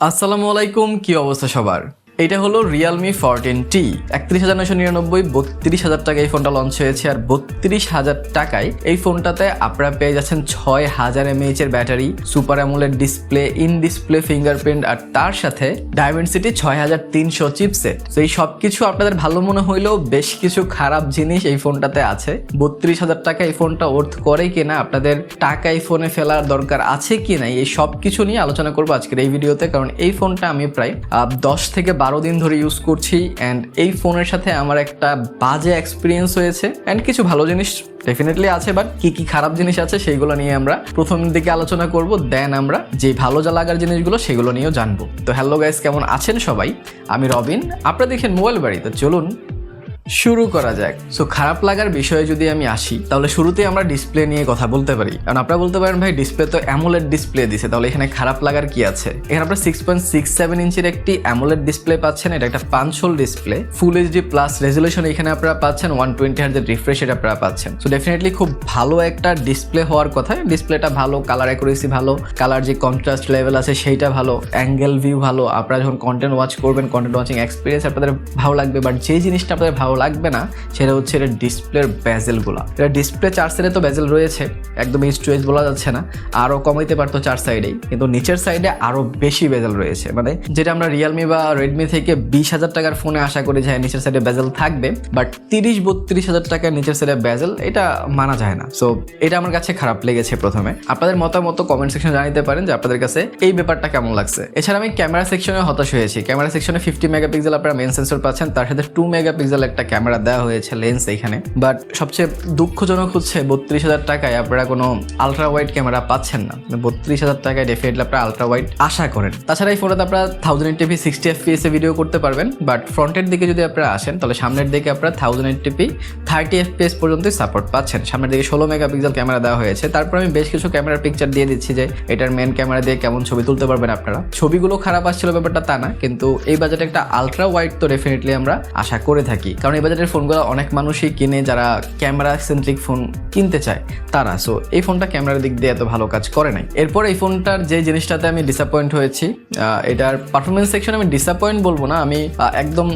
আসসালামু আলাইকুম কি অবস্থা সবার? এটা হলো রিয়েলমি ফোরটিন টি একত্রিশ হাজার নশো নিরানব্বই, বত্রিশ হাজার টাকা এই ফোনটা লঞ্চ হয়েছে আর বত্রিশ হাজার টাকায় এই ফোনটাতে আপনারা পেয়ে যাচ্ছেন ছয় হাজার এমএইচ এর battery super AMOLED display in display fingerprint আর তার সাথে ডায়মেন্সিটি ছয় হাজার তিনশো চিপসেট তো এই সব কিছু আপনাদের ভালো মনে হইলেও বেশ কিছু খারাপ জিনিস এই ফোনটাতে আছে। বত্রিশ হাজার টাকা এই ফোনটা ওর্থ করে কিনা, আপনাদের টাকা এই ফোনে ফেলার দরকার আছে কি নাই এই সব কিছু নিয়ে আলোচনা করব আজকের এই ভিডিওতে কারণ এই ফোনটা আমি প্রায় দশ থেকে বারো দিন ধরে ইউজ করছি অ্যান্ড এই ফোনের সাথে আমার একটা বাজে এক্সপিরিয়েন্স হয়েছে অ্যান্ড কিছু ভালো জিনিস ডেফিনেটলি আছে বাট কি কি খারাপ জিনিস আছে সেইগুলো নিয়ে আমরা প্রথম দিকে আলোচনা করব দেন আমরা যে ভালো যা লাগার জিনিসগুলো সেগুলো নিয়েও জানব। তো হ্যালো গাইস কেমন আছেন সবাই? আমি রবিন, আপনারা দেখেন মোবাইল বাড়ি। তো চলুন শুরু করা যাক। সো খারাপ লাগার বিষয়ে যদি আমি আসি, তাহলে শুরুতে আমরা ডিসপ্লে নিয়ে কথা বলতে পারি। কারণ আপনারা বলতে পারেন, ভাই ডিসপ্লে তো অ্যামোলেড ডিসপ্লে দিছে, তাহলে এখানে খারাপ লাগার কি আছে? এখানে আপনারা সিক্স পয়েন্ট সিক্স সেভেন ইঞ্চির একটি অ্যামোলেড ডিসপ্লে পাচ্ছেন, এটা একটা পাঁচ hole display full HD plus resolution এখানে আপনারা পাচ্ছেন ওয়ান টোয়েন্টি হার্জের রিফ্রেশ এটা আপনারা পাচ্ছেন। সো ডেফিনেটলি খুব ভালো একটা ডিসপ্লে হওয়ার কথা। ডিসপ্লেটা ভালো কালার অ্যাকুরেসি ভালো কালার যে কন্ট্রাস্ট লেভেল আছে সেইটা ভালো অ্যাঙ্গেল ভিউ ভালো। আপনারা যখন কন্টেন্ট ওয়াচ করবেন কন্টেন্ট ওয়াচিং এক্সপিরিয়েন্স আপনাদের ভালো লাগবে বাট যে জিনিসটা আপনাদের ভালো লাগবে না সেটা হচ্ছে এটা ডিসপ্লের ব্যাজেলগুলো এটা ডিসপ্লে চার সাইডে তো ব্যাজেল রয়েছে একদম স্টোরেজ বলা যাচ্ছে না আরও কমাইতে পারতো চার সাইডেই কিন্তু নিচের সাইডে আরও বেশি বেজেল রয়েছে। মানে যেটা আমরা রিয়েলমি বা রেডমি থেকে বিশ হাজার টাকার ফোনে আশা করি যে হ্যাঁ, নিচের সাইডে বেজেল থাকবে বাট তিরিশ বত্রিশ হাজার টাকার নিচের সাইডে বেজেল এটা মানা যায় না। সো এটা আমার কাছে খারাপ লেগেছে প্রথমে। আপনাদের মতামত কমেন্ট সেকশনে জানাতে পারেন যে আপনাদের কাছে এই ব্যাপারটা কেমন লাগছে। এছাড়া আমি ক্যামেরা সেকশনে হতাশ হয়েছি। ক্যামেরা সেকশনে ফিফটি মেগাপিক্সেল আপনারা মেন সেন্সর পাচ্ছেন তার সাথে টু মেগাপিক্সেল একটা ক্যামেরা দেওয়া হয়েছে লেন্স এখানে। বাট সবচেয়ে দুঃখজনক হচ্ছে বত্রিশ হাজার টাকায় আপনারা কোনো আলট্রা ওয়াইড ক্যামেরা পাচ্ছেন না। বত্রিশ হাজার টাকায় ডেফিনেটলি আপনারা আলট্রা ওয়াইড আশা করেন। তাছাড়া এই ফোনটাতে আপনারা thousand eighty P sixty FPS এ ভিডিও করতে পারবেন। বাট ফ্রন্টের দিকে যদি আপনারা আসেন, তাহলে সামনের দিকে আপনারা thousand eighty P thirty FPS পর্যন্তই সাপোর্ট পাচ্ছেন। সামনের দিকে ষোলো মেগাপিক্সেল ক্যামেরা দেওয়া হয়েছে। তারপর আমি বেশ কিছু ক্যামেরার পিকচার দিয়ে দিচ্ছি যে এটার মেন ক্যামেরা দিয়ে কেমন ছবি তুলতে পারবেন আপনারা। ছবিগুলো খারাপ আসছিল ব্যাপারটা তা না, কিন্তু এই বাজেটে একটা আলট্রা ওয়াইড তো ডেফিনেটলি আমরা আশা করে থাকি। কারণ এই বাজেটের ফোনগুলো অনেক মানুষই কিনে যারা ক্যামেরা সেন্ট্রিক ফোন কিনতে চায়, তারা। সো এই ফোনটা ক্যামেরার দিক দিয়ে এত ভালো কাজ করে নাই। এরপর এই ফোনটার যে জিনিসটাতে আমি ডিসঅ্যাপয়েন্ট হয়েছি এটার পারফরমেন্স সেকশনে আমি ডিসঅ্যাপয়েন্ট বলব না, আমি একদম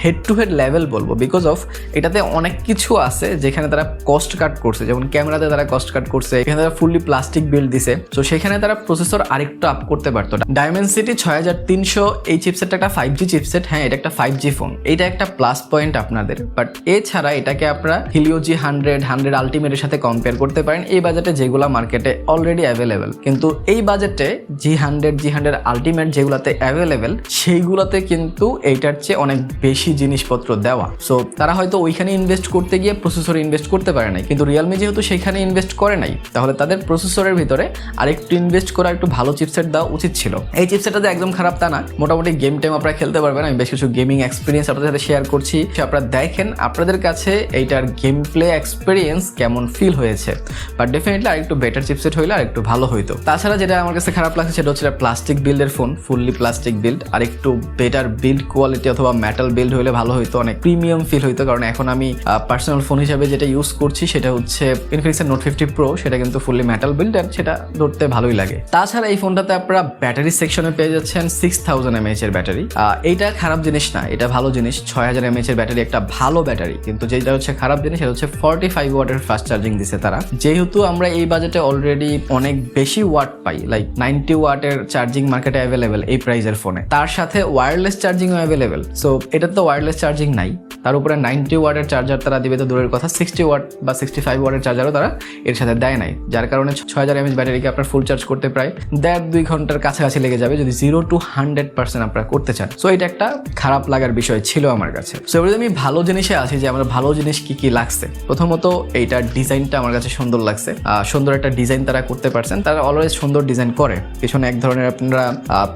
হেড টু হেড লেভেল বলব বিকজ অফ এটাতে অনেক কিছু আছে যেখানে তারা কস্ট কাট করছে। যেমন ক্যামেরাতে তারা কস্ট কাট করছে, এখানে তারা ফুললি প্লাস্টিক বিল্ড দিছে। তো সেখানে তারা প্রসেসর আরেকটু আপ করতে পারতো ডায়মেন্সিটি ছয় হাজার তিনশো, এই চিপসেটটা একটা ফাইভ জি চিপসেট হ্যাঁ এটা একটা ফাইভ জি ফোন এটা একটা প্লাস পয়েন্ট আপনাদের। বাট এছাড়া এটাকে আপনারা হিলিও জি হান্ড্রেড হান্ড্রেড আলটিমেটের সাথে কম্পেয়ার করতে পারেন। এই বাজেটে যেগুলো মার্কেটে অলরেডি অ্যাভেলেবেল কিন্তু এই বাজেটে G hundred G hundred ultimate যেগুলোতে অ্যাভেলেবেল সেইগুলোতে কিন্তু এইটার চেয়ে অনেক বেশি জিনিসপত্র দেওয়া। সো তারা হয়তো ওইখানে ইনভেস্ট করতে গিয়ে প্রসেসরে ইনভেস্ট করতে পারে নাই। কিন্তু রিয়েলমি যেহেতু সেখানে ইনভেস্ট করে নাই, তাহলে তাদের প্রসেসরের ভিতরে আরেকটু ইনভেস্ট করা একটু ভালো চিপসেট দেওয়া উচিত ছিল। এই চিপসেটটা যে একদম খারাপ তা না। মোটামুটি গেম টাইম আপনারা খেলতে পারবেন। আমি বেশ কিছু গেমিং এক্সপিরিয়েন্স আপনাদের সাথে শেয়ার করছি। আপনারা দেখেন আপনাদের কাছে এইটার গেম প্লে এক্সপিরিয়েন্স কেমন ফিল হয়েছে। বাট ডেফিনেটলি আরেকটু বেটার চিপসেট হইলে আরেকটু ভালো হইতো। তাছাড়া যেটা আমার কাছে খারাপ লাগছে সেটা হচ্ছে প্লাস্টিক বিল্ডের ফোন ফুললি প্লাস্টিক বিল্ড আর একটু বেটার বিল্ড কোয়ালিটি অথবা মেটাল বিল্ড হইলে ভালো হইতো, অনেক প্রিমিয়াম ফিল হইতো, কারণ এখন আমি পার্সোনাল ফোন হিসাবে যেটা ইউজ করছি সেটা হচ্ছে ইনফিনিক্সের নোট ফিফটি প্রো সেটা কিন্তু ফুললি মেটাল বিল্ড আর সেটা ধরতে ভালোই লাগে। তাছাড়া এই ফোনটাতে আপনারা ব্যাটারি সেকশনে পেয়ে যাচ্ছেন সিক্স থাউজেন্ড এমএইচ এর ব্যাটারি এইটা খারাপ জিনিস না, এটা ভালো জিনিস, ছয় হাজার এমএইচ এর ব্যাটারি একটা ভালো ব্যাটারি কিন্তু যেটা হচ্ছে খারাপ জিনিস, সেটা হচ্ছে ফর্টি ফাইভ ওয়াটের ফাস্ট চার্জিং দিছে তারা। যেহেতু আমরা এই বাজেটে অলরেডি অনেক বেশি ওয়াট পাই লাইক নাইনটি ওয়াটের চার্জিং মার্কেটে অ্যাভেলেবেল এই প্রাইজের ফোনে তার সাথে ওয়্যারলেস চার্জিংও অ্যাভেলেবেল সো এটা তো ওয়্যারলেস চার্জিং নাই। তার উপরে নাইনটি ওয়াটের চার্জার তারা দিবে তো দূরের কথা সিক্সটি ওয়াট বা সিক্সটি ফাইভ ওয়াটের চার্জারও তারা এর সাথে দেয় নাই। যার কারণে ছয় হাজার এমএচ ব্যাটারিকে আপনার ফুল চার্জ করতে প্রায় দেড় দুই ঘণ্টার কাছাকাছি লেগে যাবে যদি জিরো টু হান্ড্রেড পার্সেন্ট আপনারা করতে চান। সো এটা একটা খারাপ লাগার বিষয় ছিল আমার কাছে। সো এবারে আমি ভালো জিনিসে আছি যে আমার ভালো জিনিস কি কি লাগছে, প্রথমত এইটার ডিজাইনটা আমার কাছে সুন্দর লাগছে। সুন্দর একটা ডিজাইন তারা করতে পারছেন, তারা অলওয়েজ সুন্দর ডিজাইন করে। পিছনে এক ধরনের আপনারা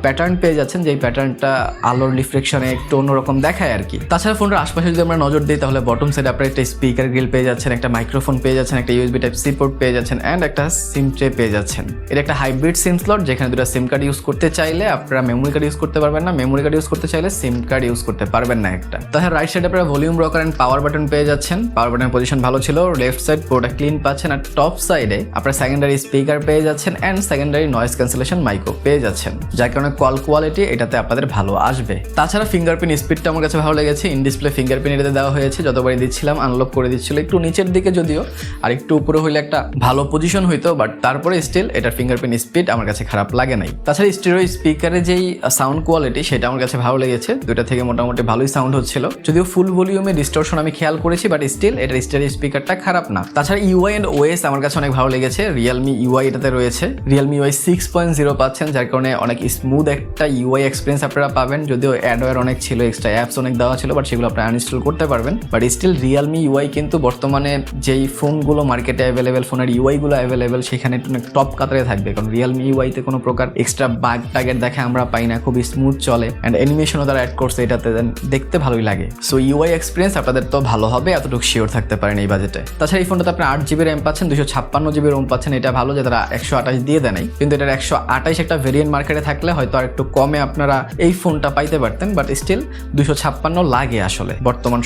প্যাটার্ন পেয়ে যাচ্ছেন যে প্যাটার্নটা আলোর রিফ্লেকশনে একটু অন্যরকম দেখায় আর কি। তাছাড়া ফোনের আশপাশে যদি আমরা নজর দিই, তাহলে বটম সাইডে আপনারা একটা স্পিকার গ্রিল পেয়ে যাচ্ছেন, একটা মাইক্রোফোন পেয়ে যাচ্ছেন, একটা ইউএসবি টাইপ সি পোর্ট পেয়ে যাচ্ছেন অ্যান্ড একটা সিম ট্রে পেয়ে যাচ্ছেন। এটা একটা হাইব্রিড সিম স্লট যেখানে দুটো সিম কার্ড ইউজ করতে চাইলে আপনারা মেমোরি কার্ড ইউজ করতে পারবেন না মেমোরি কার্ড ইউজ করতে চাইলে সিম কার্ড ইউজ করতে পারবেন না একটা। তাছাড়া রাইট সাইডে আপনারা volume rocker and power button পেয়ে যাচ্ছেন। পাওয়ার বাটনের পজিশন ভালো ছিল লেফট সাইড পুরোটা ক্লিন পাচ্ছেন, আর টপ সাইডে আপনারা সেকেন্ডারি স্পিকার পেয়ে যাচ্ছেন অ্যান্ড সেকেন্ডারি নয়েজ ক্যান্সেলেশন মাইকও পেয়ে যাচ্ছেন, যার কারণে কল কোয়ালিটি এটাতে আপনাদের ভালো আসবে। তাছাড়া ফিঙ্গারপ্রিন্ট স্পিডটা আমার কাছে ভালো লেগেছে ইন ডিসপ্লে ফিঙ্গারপ্রিন্ট এটাতে দেওয়া হয়েছে, যতবারই দিচ্ছিলাম আনলক করে দিচ্ছিল। একটু নিচের দিকে যদিও, আর একটু উপরে হইলে একটা ভালো পজিশন হইতো বাট তারপরে স্টিল এটার ফিঙ্গারপ্রিন্ট স্পিড আমার কাছে খারাপ লাগে নাই। তাছাড়া স্টিরো স্পিকারের যেই সাউন্ড কোয়ালিটি সেটা আমার কাছে ভালো লেগেছে। দুইটা থেকে মোটামুটি ভালোই সাউন্ড হচ্ছিল। যদিও ফুল ভলিউমে ডিস্টরশন আমি খেয়াল করেছি বাট স্টিল এটার স্টিরো স্পিকারটা খারাপ না। তাছাড়া ইউআই এন্ড ওএস আমার কাছে অনেক ভালো লেগেছে। রিয়েলমি ইউআই এটাতে রয়েছে। Realme UI six point zero পাচ্ছেন, যার কারণে অনেক স্মুথ একটা ইউআই এক্সপিরিয়েন্স আপনারা পাবেন। যদিও অ্যাডওয়ার অনেক ছিল এক্সট্রা অ্যাপস অনেক দেওয়া ছিল বাট সেগুলো আপনারা করতে পারবেন বাট স্টিল রিয়েলমি ইউআই কিন্তু বর্তমানে যেই ফোনগুলো মার্কেটে অ্যাভেলেবেল ফোনের ইউআইগুলো অ্যাভেলেবেল সেখানে একটু টপ কাতারে থাকবে। কারণ রিয়েলমি ইউআইতে কোনো প্রকার এক্সট্রা বাগ টাগের দেখে আমরা পাই না, খুবই স্মুথ চলে অ্যান্ড অ্যানিমেশনও তারা অ্যাড করছে এটাতে দেখতে ভালোই লাগে। সো ইউআই এক্সপিরিয়েন্স আপনাদের তো ভালো হবে, এতটুকু শিওর থাকতে পারেন এই বাজেটে তাছাড়া এই ফোনটাতে আপনি আট জিবি র্যাম পাচ্ছেন দুশো ছাপ্পান্ন জিবি রোম পাচ্ছেন, এটা ভালো যে তারা একশো আঠাশ দিয়ে দেয় নাই। কিন্তু এটার একশো আঠাশ একটা ভেরিয়েন্ট মার্কেটে থাকলে হয়তো আর একটু কমে আপনারা এই ফোনটা পাইতে পারতেন বাট স্টিল দুশো ছাপ্পান্ন লাগে আসলে।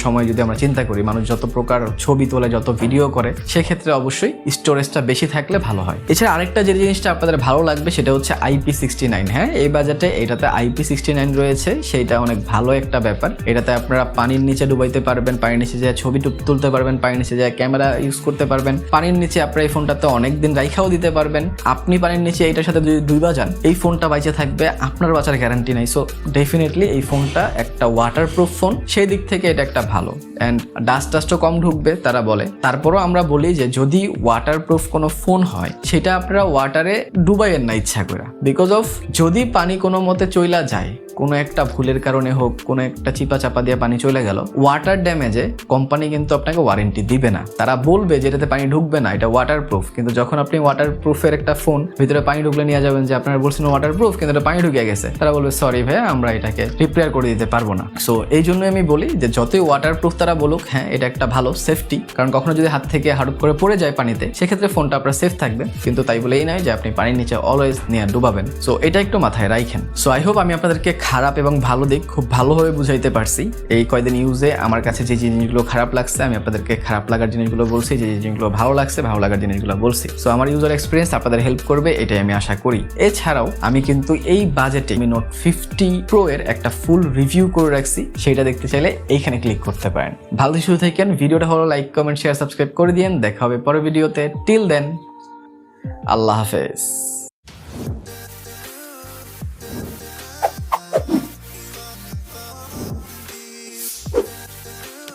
সময়ে যদি আমরা চিন্তা করি, মানুষ যত প্রকার ছবি তোলে, যত ভিডিও করে, সেক্ষেত্রে অবশ্যই স্টোরেজটা বেশি থাকলে ভালো হয়। এছাড়া আরেকটা যে জিনিসটা আপনাদের ভালো লাগবে, সেটা হচ্ছে আইপি সিক্সটি নাইন হ্যাঁ এই বাজেটে এটাতে আইপি সিক্সটি নাইন রয়েছে, সেইটা অনেক ভালো একটা ব্যাপার। এটাতে আপনারা পানির নিচে ডুবাইতে পারবেন, পানির নিচে যায় ছবি তুলতে পারবেন, পানির নিচে যায় ক্যামেরা ইউজ করতে পারবেন। পানির নিচে আপনার এই ফোনটাতে অনেক দিন রাইখাও দিতে পারবেন। আপনি পানির নিচে এটার সাথে যদি দুই বাজান, এই ফোনটা বাইচে থাকবে, আপনার বাঁচার গ্যারান্টি নাই। সো ডেফিনেটলি এই ফোনটা একটা ওয়াটার প্রুফ ফোন সেই দিক থেকে এটা একটা ভালো। অ্যান্ড ডাস্ট টাস্টও কম ঢুকবে, তারা বলে। তারপরও আমরা বলি যে, যদি ওয়াটার প্রুফ কোনো ফোন হয়, সেটা আপনারা ওয়াটারে ডুবাইয়ের না ইচ্ছা করে। বিকজ অফ যদি পানি কোনো মতে চইলা যায় কোনো একটা ভুলের কারণে হোক, কোনো একটা চিপা চাপা দিয়ে পানি চলে গেল ওয়াটার ড্যামেজে কোম্পানি কিন্তু আপনাকে ওয়ারেন্টি দিবে না। তারা বলবে যে এটাতে পানি ঢুকবে না, এটা ওয়াটার প্রুফ কিন্তু যখন আপনি ওয়াটার প্রুফের একটা ফোন ভিতরে পানি ঢুকলে নিয়ে যাবেন যে আপনারা বলছেন ওয়াটার প্রুফ কিন্তু এটা পানি ঢুকে গেছে, তারা বলবে সরি ভাই আমরা এটাকে রিপেয়ার করে দিতে পারব না। সো এই জন্য আমি বলি যে যতই ওয়াটার প্রুফ তারা বলুক হ্যাঁ এটা একটা ভালো সেফটি কারণ কখনো যদি হাত থেকে হাড়ুপ করে পড়ে যায় পানিতে, সেক্ষেত্রে ফোনটা আপনার সেফ থাকবে। কিন্তু তাই বলে এই নয় যে আপনি পানির নিচে অলওয়েজ নিয়ে ডুবাবেন। সো এটা একটু মাথায় রাখেন সো আই হোপ আমি আপনাদেরকে খারাপ এবং ভালো দিক খুব ভালোভাবে বুঝাইতে পারছি। এই কয়দিন ইউজে আমার কাছে যে জিনিসগুলো খারাপ লাগছে, আমি আপনাদেরকে খারাপ লাগার জিনিসগুলো বলছি, যে জিনিসগুলো ভালো লাগছে, ভালো লাগার জিনিসগুলো বলছি। সো আমার ইউজার এক্সপিরিয়েন্স আপনাদের হেল্প করবে, এটাই আমি আশা করি। এছাড়াও, আমি কিন্তু এই বাজেটে আমি নোট ফিফটি প্রো এর একটা ফুল রিভিউ করে রাখছি, সেটা দেখতে চাইলে এইখানে ক্লিক করতে পারেন। ভালো শুরু থাকেন, ভিডিওটা হলো লাইক কমেন্ট শেয়ার সাবস্ক্রাইব করে দিন দেখা হবে পরের ভিডিওতে টিল দেন আল্লাহ হাফেজ।